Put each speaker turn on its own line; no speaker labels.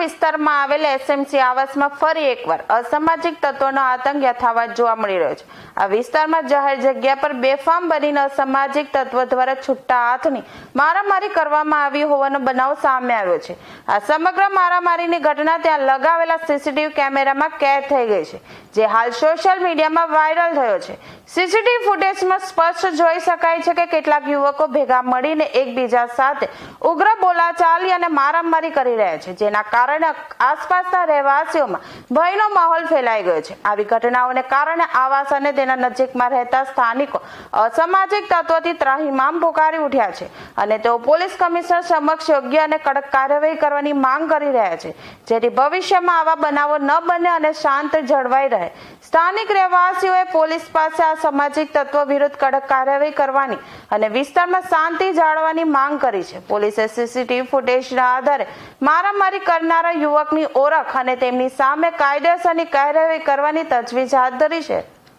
વિસ્તારમાં આવેલ એસએમસી આવાસમાં ફરી એકવાર અસામાજિક તત્વોનો આતંક યથાવત જોવા મળી રહ્યો છે. આ વિસ્તારમાં જાહેર જગ્યા પર બેફામ બનીને અસામાજિક તત્વો દ્વારા છૂટા હાથની મારામારી કરવામાં આવી હોવાનો બનાવ સામે આવ્યો છે. આ સમગ્ર મારામારીની ઘટના ત્યાં લગાવેલા સીસીટીવી કેમેરામાં કેદ થઈ ગઈ છે, જે હાલ સોશિયલ મીડિયામાં વાયરલ થયો છે. સીસીટીવી ફૂટેજમાં સ્પષ્ટ જોઈ શકાય છે કે કેટલાક યુવકો ભેગા મળીને એકબીજા સાથે ઉગ્ર બોલાચાલી અને મારામારી કરી રહ્યા છે, જેના કારણે આસપાસના રહેવાસીઓમાં ભયનો માહોલ ફેલાઈ ગયો છે. આવી ઘટનાઓને કારણે આવાસ અને તેના નજીકમાં રહેતા સ્થાનિકો અસામાજિક તત્વોથી ત્રાહિમામ પુકારી ઉઠ્યા છે અને તેઓ પોલીસ કમિશનર સમક્ષ યોગ્ય અને કડક કાર્યવાહી કરવાની માંગ કરી રહ્યા છે, જેથી ભવિષ્યમાં આવા બનાવો ન બને અને શાંત જળવાઈ રહે. સ્થાનિક રહેવાસીઓએ પોલીસ પાસે આ સામાજિક તત્વો વિરુદ્ધ કડક કાર્યવાહી કરવાની અને વિસ્તારમાં શાંતિ જાળવવાની માંગ કરી છે. પોલીસે સીસીટીવી ફૂટેજના આધારે મારામારી કરનારા યુવકની ઓળખ અને તેમની સામે કાયદેસરની કાર્યવાહી કરવાની તજવીજ હાથ ધરી છે.